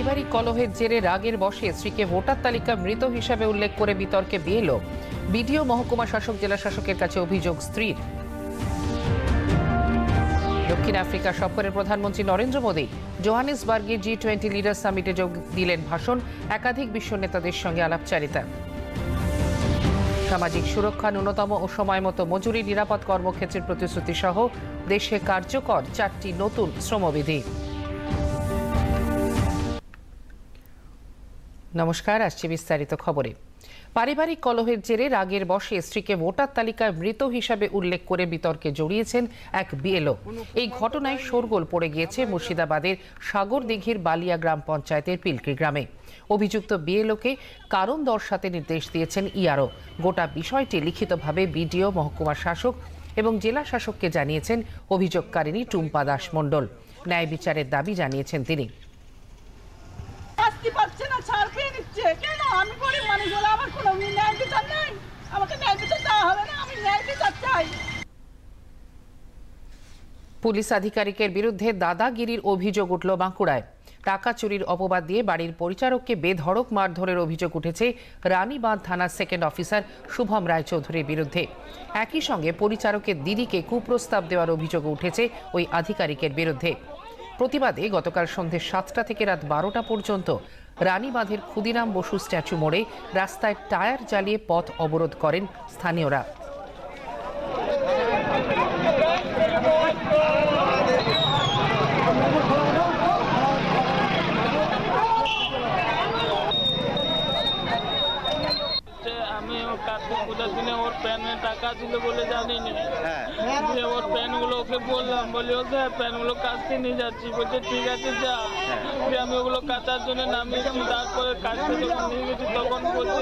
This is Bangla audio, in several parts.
পারিবারিক কলহের জেরে রাগের বসে স্ত্রীকে ভোটার তালিকা মৃত হিসাবে উল্লেখ করে বিতর্কে বিএলও। বিডিও মহকুমা শাসক, জেলা শাসকের কাছে অভিযোগ স্ত্রীর। দক্ষিণ আফ্রিকা সফরের প্রধানমন্ত্রী নরেন্দ্র মোদী জোহানেসবার্গে জি টোয়েন্টি লিডার সামিটে যোগ দিলেন ভাষণ একাধিক বিশ্ব নেতাদের সঙ্গে আলাপচারিতা। সামাজিক সুরক্ষা ন্যূনতম ও সময় মতো মজুরি নিরাপদ কর্মক্ষেত্রের প্রতিশ্রুতি সহ দেশে কার্যকর চারটি নতুন শ্রমবিধি। নমস্কার, আসছি বিস্তারিত খবরে। পারিবারিক কলহের জেরে রাগের বসে স্ত্রীকে ভোটার তালিকায় মৃত হিসাবে উল্লেখ করে বিতর্কে জড়িয়েছেন এক বিএলও। এই ঘটনায় শোরগোল পড়ে গিয়েছে মুর্শিদাবাদের সাগর দিঘির বালিয়া গ্রাম পঞ্চায়েতের পিলকি গ্রামে। অভিযুক্ত বিএলওকে কারণ দর্শাতে নির্দেশ দিয়েছেন ইআরও গোটা বিষয়টি লিখিতভাবে বিডিও মহকুমা শাসক এবং জেলা শাসককে জানিয়েছেন অভিযোগকারিণী টুম্পা দাস মণ্ডল। ন্যায় বিচারের দাবি জানিয়েছেন তিনি। পাচ্ছে না? ছাড় নিচ্ছে। কেন? আমি গরিব মানুষ বলে আমার কোনো ন্যায় বিচার নাই। আমাকে ন্যায় বিচার দেওয়া হবে না, আমি ন্যায় বিচার চাই। পুলিশ আধিকারিকের বিরুদ্ধে দাদাগিরির অভিযোগ উঠল বাঁকুড়ায়। টাকা চুরির অপবাদ দিয়ে বাড়ির পরিচারককে বেধড়ক মারধরের অভিযোগ উঠেছে রানীবাঁধ থানার সেকেন্ড অফিসার শুভম রায়চৌধুরীর বিরুদ্ধে। একই সঙ্গে পরিচারকের দিদিকে কুপ্রস্তাব দেওয়ার অভিযোগ উঠেছে ওই আধিকারিকের বিরুদ্ধে। প্রতিবাদে গতকাল সন্ধে সাতটা থেকে রাত বারোটা পর্যন্ত রানীবাঁধের ক্ষুদিরাম বসু স্ট্যাচু মোড়ে রাস্তায় টায়ার জ্বালিয়ে পথ অবরোধ করেন স্থানীয়রা যে আমি ও কার্তিক পূজার দিনে ওর প্যানে টাকা ছিল বলে জানিনি হ্যাঁ দিয়ে ওর প্যানগুলো ওকে বললাম, বলি ও প্যানগুলো কাচতে নিয়ে যাচ্ছি। বলছে, ঠিক আছে, যা। আমি ওগুলো কাচার জন্য নামিয়েছি। তারপরে কাচতে যখন নিয়ে গেছি, তখন বলছে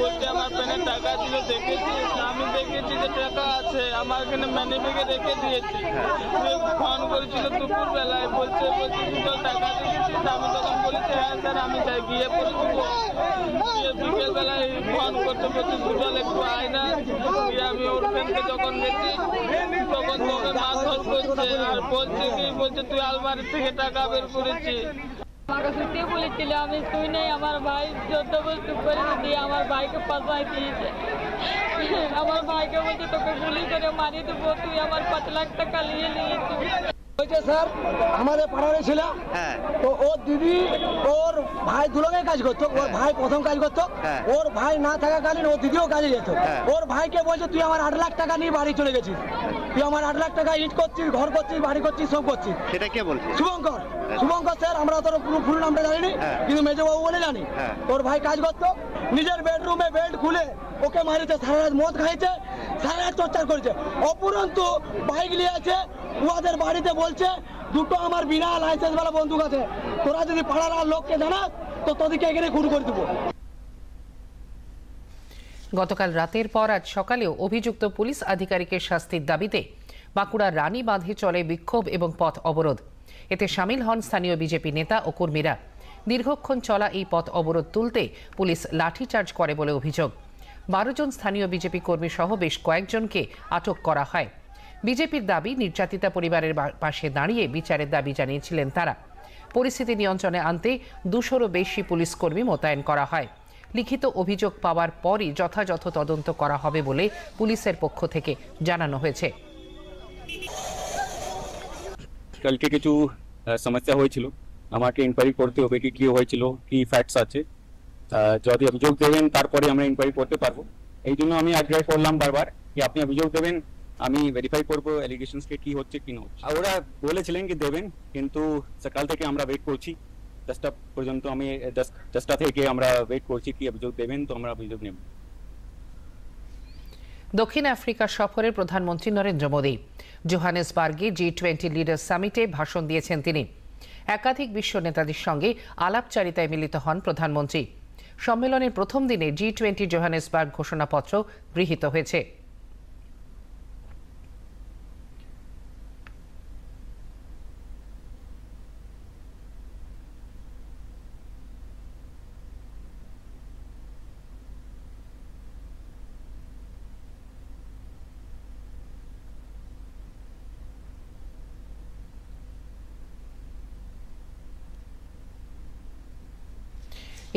বলছে, আমার প্যানে টাকা ছিল দেখেছি আমি দেখেছি যে টাকা আছে, আমার এখানে ম্যানে ব্যাগে রেখে দিয়েছি। ফোন করেছিল দুপুর বেলায় বলছে বলছে, তুই টাকা দেখেছিস আমি তখন বলেছি হ্যাঁ স্যার, আমি যাই গিয়ে পরে দেবো। দিয়ে বিকেল বেলায় ফোন করতে করতে দুজন একটু আয় না। দিয়ে আমি ওর ফ্রেন্ডকে যখন গেছি তখন তোকে মারধর করছে। আর বলছে কি, বলছে, তুই আলমারি থেকে টাকা বের করেছিস। আমাকে শুতে বলেছিল আমি শুই নাই আমার ভাই যত বস্তু করে দিয়ে আমার ভাইকে পাশায় দিয়েছে। আমার ভাইকে বলছে তোকে গুলি করে মারি দেবো তুই আমার পাঁচ লাখ টাকা নিয়ে নিয়েছিস হয়েছে স্যার আমাদের পাড়ারে ছিল। হ্যাঁ। তো ওর দিদি ওর ভাই কাজ করতো ওর ভাই প্রথম কাজ করতো হ্যাঁ। ওর ভাই না থাকাকালীন ওর দিদিও কাজে যেত। হ্যাঁ। ওর ভাইকে বলছে তুই আমার আট লাখ টাকা নিয়ে বাড়ি চলে গেছিস। তুই আমার আট লাখ টাকা ইট করছিস ঘর করছিস বাড়ি করছিস সব করছিস। সেটা কে বলছে? শুভঙ্কর। শুভঙ্কর স্যার আমরা তোর পুরো নামটা জানি হ্যাঁ। কিন্তু মেজবাবু বলে জানি। হ্যাঁ। তোর ভাই কাজ করতো নিজের বেডরুমে বেড খুলে ওকে মারিতে সারা রাত মদ খাইছে সারা রাত টর্চার করেছে। অপুরন্তু বাইক নিয়ে আছে উহাদের বাড়িতে বলছে দুটো আমার বিনা লাইসেন্স वाला বন্দুক আছে। তোরা যদি পাড়ার আর লোককে জানাস তো তোদেরকে এখানে খুন করে দেবো। গতকাল রাতের পর আজ সকালেও অভিযুক্ত পুলিশ আধিকারিকের শাস্তির দাবিতে বাঁকুড়ার রানী বাঁধে চলে বিক্ষোভ এবং পথ অবরোধ। এতে সামিল হন স্থানীয় বিজেপি নেতা ও কর্মীরা। দীর্ঘক্ষণ চলা এই পথ অবরোধ তুলতে পুলিশ লাঠিচার্জ করে বলে অভিযোগ। বারো জন স্থানীয় বিজেপি কর্মী সহ বেশ কয়েকজনকে আটক করা হয়। বিজেপির দাবি, নির্যাতিতা পরিবারের পাশে দাঁড়িয়ে বিচারের দাবি জানিয়েছিলেন তারা। পরিস্থিতি নিয়ন্ত্রণে আনতে দুশোরও বেশি পুলিশ কর্মী মোতায়েন করা হয়। লিখিত অভিযোগ পাওয়ার পরই যথাযথ তদন্ত করা হবে বলে পুলিশের পক্ষ থেকে জানানো হয়েছে। কালকে কিছু সমস্যা হয়েছিল। আমাকে ইনকোয়ারি করতে হবে কি কি হয়েছিল, কি ফ্যাক্টস আছে। যদি অভিযোগ দেবেন, তারপরে আমরা ইনকোয়ারি করতে পারব। এই জন্য আমি আগ্রহ করলাম বারবার কি আপনি অভিযোগ দেবেন, আমি ভেরিফাই করব এলিগেশনসকে কি হচ্ছে, কি না হচ্ছে। ওরা বলেছিলেন কি দেবেন, কিন্তু সকাল থেকে আমরা ওয়েট করছি। দশটা পর্যন্ত আমি, দশ, দশটা থেকে আমরা ওয়েট করছি কি অভিযোগ দেবেন, তো আমরা অভিযোগ নেব। দক্ষিণ আফ্রিকা সফরের প্রধানমন্ত্রী নরেন্দ্র মোদী। জোহানেসবার্গে জি টোয়েন্টি লিডার সামিটে ভাষণ দিয়েছেন তিনি। একাধিক বিশ্ব নেতাদের সঙ্গে আলাপচারিতায় মিলিত হন প্রধানমন্ত্রী। সম্মেলনের প্রথম দিনে জি টোয়েন্টি জোহানেসবার্গ ঘোষণাপত্র গৃহীত হয়েছে।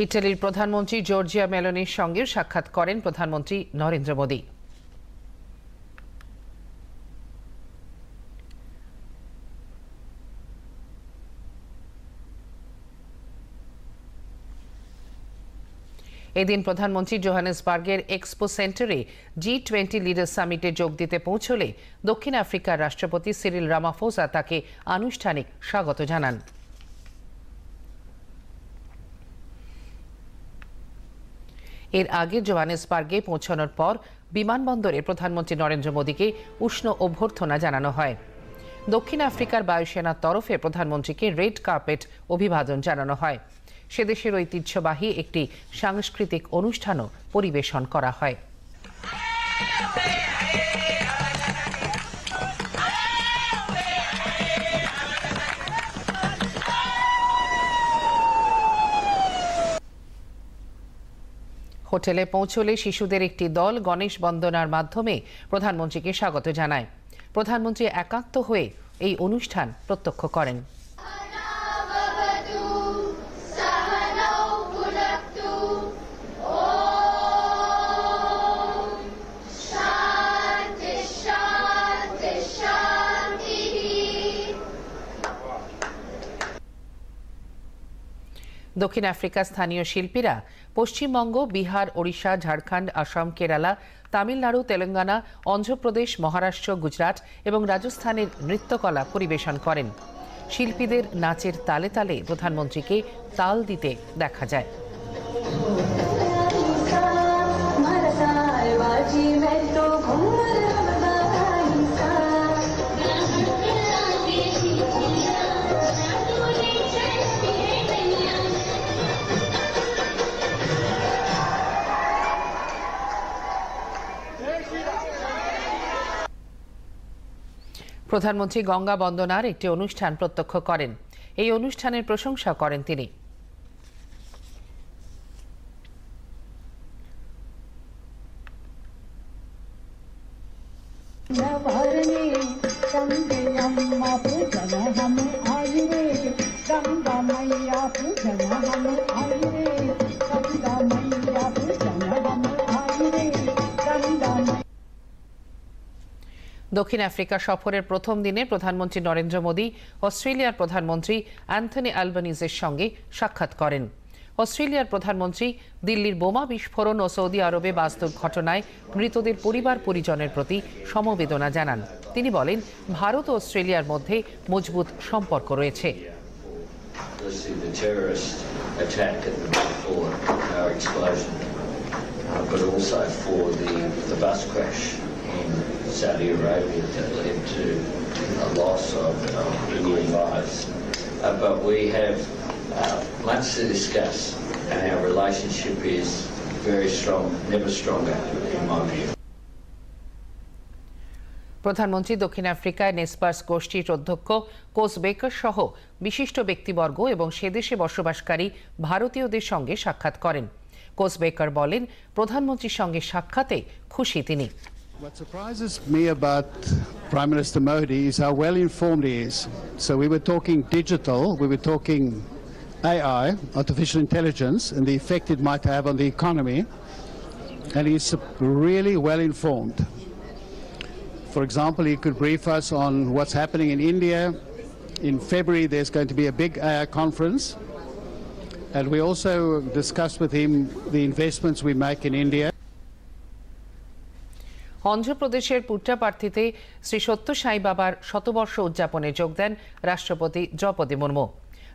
ইটালির প্রধানমন্ত্রী জর্জিয়া মেলোনির সঙ্গে সাক্ষাৎ করেন প্রধানমন্ত্রী নরেন্দ্র মোদী। এদিন প্রধানমন্ত্রী জোহানেসবার্গের এক্সপো সেন্টারে জি টোয়েন্টি লিডার সামিটে যোগ দিতে পৌঁছলে দক্ষিণ আফ্রিকার রাষ্ট্রপতি সিরিল রামাফোসা তাকে আনুষ্ঠানিক স্বাগত জানান। এর আগে জোহানেসবার্গে পৌঁছানোর পর বিমানবন্দরে প্রধানমন্ত্রী নরেন্দ্র মোদীকে উষ্ণ অভ্যর্থনা জানানো হয়। দক্ষিণ আফ্রিকার বায়ুসেনার তরফে প্রধানমন্ত্রীকে রেড কার্পেট অভিবাদন জানানো হয়। সেদেশের ঐতিহ্যবাহী একটি সাংস্কৃতিক অনুষ্ঠানও পরিবেশন করা হয়। হোটেলে পৌঁছলে শিশুদের একটি দল গণেশ বন্দনার মাধ্যমে প্রধানমন্ত্রীকে স্বাগত জানায়। প্রধানমন্ত্রী একাত্ম হয়ে এই অনুষ্ঠান প্রত্যক্ষ করেন। দক্ষিণ আফ্রিকার স্থানীয় শিল্পীরা পশ্চিমবঙ্গ বিহার ওড়িশা ঝাড়খণ্ড আসাম কেরালা তামিলনাড়ু তেলেঙ্গানা অন্ধ্রপ্রদেশ মহারাষ্ট্র গুজরাট এবং রাজস্থানের নৃত্যকলা পরিবেশন করেন শিল্পীদের নাচের তালে তালে প্রধানমন্ত্রীকে তাল দিতে দেখা যায় बाजी मैं तो घूमर প্রধানমন্ত্রী গঙ্গা বন্দনার একটি অনুষ্ঠান প্রত্যক্ষ করেন এই অনুষ্ঠানের প্রশংসা করেন তিনি भरणे गंगे अम्मा पूजन हम आई रे गंगा मैया पूजन हम দক্ষিণ আফ্রিকা সফরের প্রথম দিনে প্রধানমন্ত্রী নরেন্দ্র মোদী অস্ট্রেলিয়ার প্রধানমন্ত্রী অ্যান্থনি অ্যালবানিজের সঙ্গে সাক্ষাৎ করেন। অস্ট্রেলিয়ার প্রধানমন্ত্রী দিল্লির বোমা বিস্ফোরণ ও সৌদি আরবে বাস্তব ঘটনায় মৃতদের পরিবার পরিজনের প্রতি সমবেদনা জানান। তিনি বলেন ভারত ও অস্ট্রেলিয়ার মধ্যে মজবুত সম্পর্ক রয়েছে। Uh, crash in Saudi Arabia that led to a loss of um, human lives. Uh, but we have uh, much to discuss, and our relationship is very strong, never stronger, in my view. প্রধানমন্ত্রী দক্ষিণ আফ্রিকায় নেসপার্স গোষ্ঠীর অধ্যক্ষ কোস বেকার সহ বিশিষ্ট ব্যক্তিবর্গ এবং সে দেশে বসবাসকারী ভারতীয়দের সঙ্গে সাক্ষাৎ করেন কোস বেকার বলেন প্রধানমন্ত্রীর সঙ্গে সাক্ষাতে খুশি তিনি What surprises me about Prime Minister Modi is how well informed he is. So we were talking digital, we were talking AI, artificial intelligence, and the effect it might have on the economy. And he's really well informed. For example, he could brief us on what's happening in India. In February, there's going to be a big AI conference. And we also discussed with him the investments we make in India. অন্ধ্রপ্রদেশের পুট্টাপার্থিতে শ্রী সত্য সাই বাবার শতবর্ষ উদযাপনে যোগ দেন রাষ্ট্রপতি দ্রৌপদী মুর্মু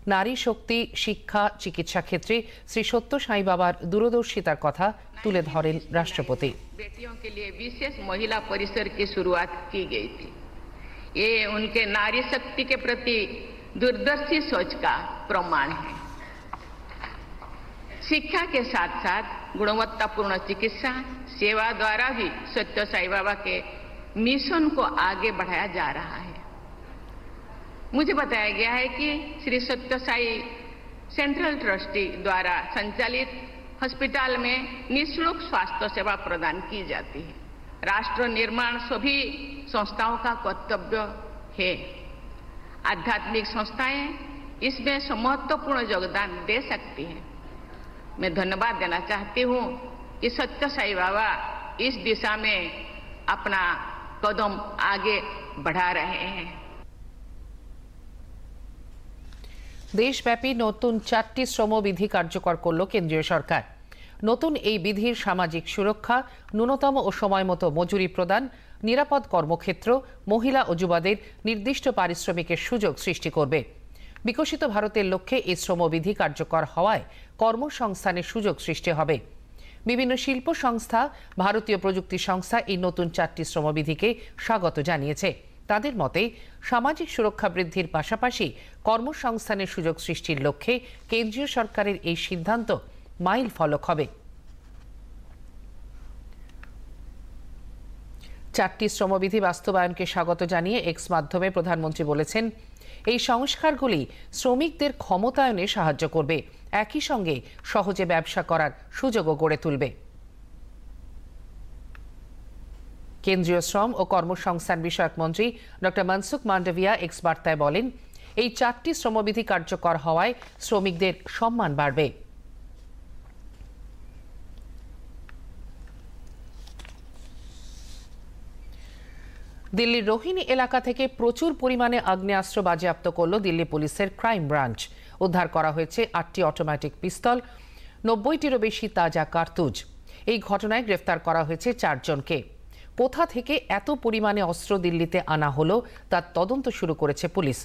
নারী শক্তি শিক্ষা চিকিৎসা ক্ষেত্রে শ্রী সত্য সাই বাবার দূরদর্শিতার কথা তুলে ধরেন রাষ্ট্রপতি बेटियों के लिए विशेष महिला परिसर की शुरुआत की गई थी ये उनके नारी शक्ति के प्रति दूरदर्शी सोच का प्रमाण है शिक्षा के साथ साथ गुणवत्तापूर्ण चिकित्सा, सेवा द्वारा भी सत्य साई बाबा के मिशन को आगे बढ़ाया जा रहा है। मुझे बताया गया है कि श्री सत्य साई सेंट्रल ट्रस्टी द्वारा संचालित हॉस्पिटल में निःशुल्क स्वास्थ्य सेवा प्रदान की जाती है। राष्ट्र निर्माण सभी संस्थाओं का कर्तव्य है। आध्यात्मिक संस्थाएँ इसमें महत्वपूर्ण योगदान दे सकती हैं। मैं धन्यवाद देना चाहती हूँ कि सत्य साई बाबा इस दिशा में अपना कदम आगे बढ़ा रहे हैं দেশব্যাপী নতুন চারটি শ্রমবিধি কার্যকর করল কেন্দ্রীয় সরকার নতুন এই বিধির সামাজিক সুরক্ষা ন্যূনতম ও সময়মতো মজুরি প্রদান নিরাপদ কর্মক্ষেত্র মহিলা ও যুবাদের নির্দিষ্ট পারিশ্রমিকের সুযোগ সৃষ্টি করবে বিকশিত ভারতের লক্ষ্যে এই শ্রমবিধি কার্যকর হওয়ায় কর্মসংস্থানের সুযোগ সৃষ্টি হবে। বিভিন্ন শিল্প সংস্থা, ভারতীয় প্রযুক্তি সংস্থা এই নতুন চারটি শ্রমবিধিকে স্বাগত জানিয়েছে। তাদের মতে, সামাজিক সুরক্ষা বৃদ্ধির পাশাপাশি কর্মসংস্থানের সুযোগ সৃষ্টির লক্ষ্যে কেন্দ্রীয় সরকারের এই সিদ্ধান্ত মাইল ফলক হবে। চারটি শ্রমবিধি বাস্তবায়নকে স্বাগত জানিয়ে এক্স মাধ্যমে প্রধানমন্ত্রী বলেছেন এই সংস্কারগুলি শ্রমিকদের ক্ষমতায়নে সাহায্য করবে। একই সঙ্গে সহজে ব্যবসা করার সুযোগও গড়ে তুলবে। কেন্দ্রীয় শ্রম ও কর্মসংস্থান বিষয়ক মন্ত্রী ডক্টর মনসুখ মান্ডভিয়া এক্স বার্তায় বলেন, এই চারটি শ্রমবিধি কার্যকর হওয়ায় শ্রমিকদের সম্মান বাড়বে। দিল্লির রোহিণী এলাকা থেকে প্রচুর পরিমাণে আগ্নেয়াস্ত্র বাজেয়াপ্ত করল দিল্লি পুলিশের ক্রাইম ব্রাঞ্চ। উদ্ধার করা হয়েছে আটটি অটোমেটিক পিস্তল, নব্বইটিরও বেশি তাজা কার্তুজ। এই ঘটনায় গ্রেফতার করা হয়েছে চারজনকে। কোথা থেকে এত পরিমাণে অস্ত্র দিল্লিতে আনা হলো তার তদন্ত শুরু করেছে পুলিশ।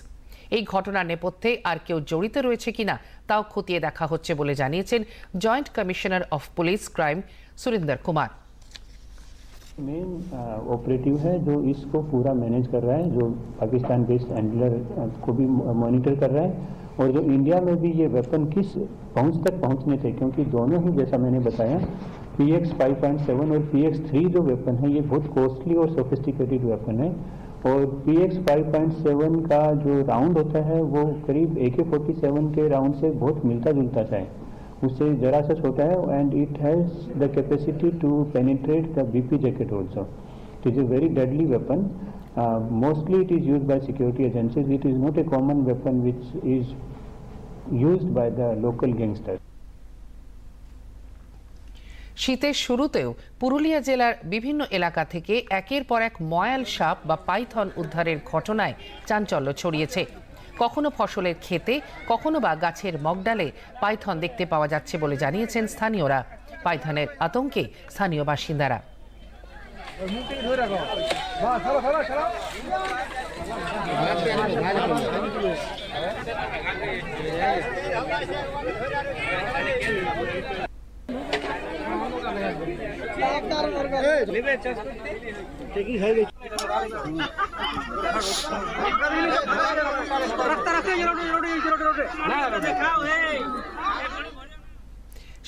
এই ঘটনার নেপথ্যে আর কেউ জড়িত রয়েছে কিনা তাও খতিয়ে দেখা হচ্ছে বলে জানিয়েছেন joint commissioner of police crime Surinder Kumar. Main operative है, जो इसको पूरा मैनेज कर रहा है, जो पाकिस्तान बेस्ड हैंडलर को भी मॉनिटर कर रहा है। और जो इंडिया में भी ये वेपन किस पहुँच तक पहुँचने थे, क्योंकि दोनों ही, जैसा मैंने बताया P X five point seven और पी एक्स थ्री जो वेपन है, ये बहुत कॉस्टली और सोफिस्टिकेटेड वेपन है। और P X five point seven का जो राउंड होता है, वो करीब ए के फोर्टी सेवन के राउंड से बहुत मिलता जुलता सा है। उससे जरा सा छोटा है and it has the capacity to penetrate the BP jacket also it is a very deadly weapon mostly it is use by security agencies it is not a common weapon which is used by the local gangsters. শীতের শুরুতেও পুরুলিয়া জেলার বিভিন্ন এলাকা থেকে একের পর এক ময়াল সাপ বা পাইথন উদ্ধারের ঘটনায় চাঞ্চল্য ছড়িয়েছে কখনো ফসলের ক্ষেতে, কখনো বা গাছের মগডালে পাইথন দেখতে পাওয়া যাচ্ছে বলে জানিয়েছেন স্থানীয়রা। পাইথনের আতঙ্কে স্থানীয় বাসিন্দারা।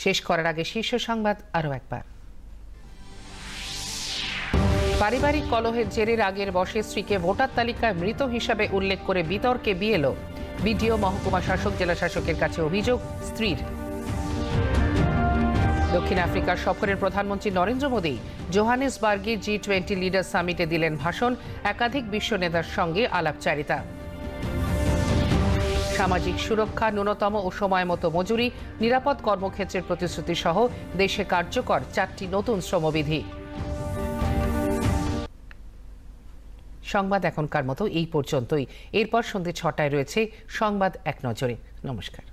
শেষ করার আগে শীর্ষ সংবাদ আরও একবার। পারিবারিক কলহের জেরে আগের বসে স্ত্রীকে ভোটার তালিকায় মৃত হিসাবে উল্লেখ করে বিতর্কে বিএলও। বিডিও, মহকুমা শাসক, জেলা শাসকের কাছে অভিযোগ, স্ত্রীর। দক্ষিণ আফ্রিকার সফরের প্রধানমন্ত্রী নরেন্দ্র মোদী জোহানেসবার্গে জি টোয়েন্টি লিডার সামিটে দিলেন ভাষণ, একাধিক বিশ্ব নেতার সঙ্গে আলাপচারিতা। সামাজিক সুরক্ষা, ন্যূনতম ও সময় মতো মজুরি, নিরাপদ কর্মক্ষেত্রের প্রতিশ্রুতি সহ দেশে কার্যকর চারটি নতুন শ্রমবিধি। সংবাদ এখনকার মতো এই পর্যন্তই। এরপর সন্ধে ছটায় রয়েছে সংবাদ এক নজরে। নমস্কার।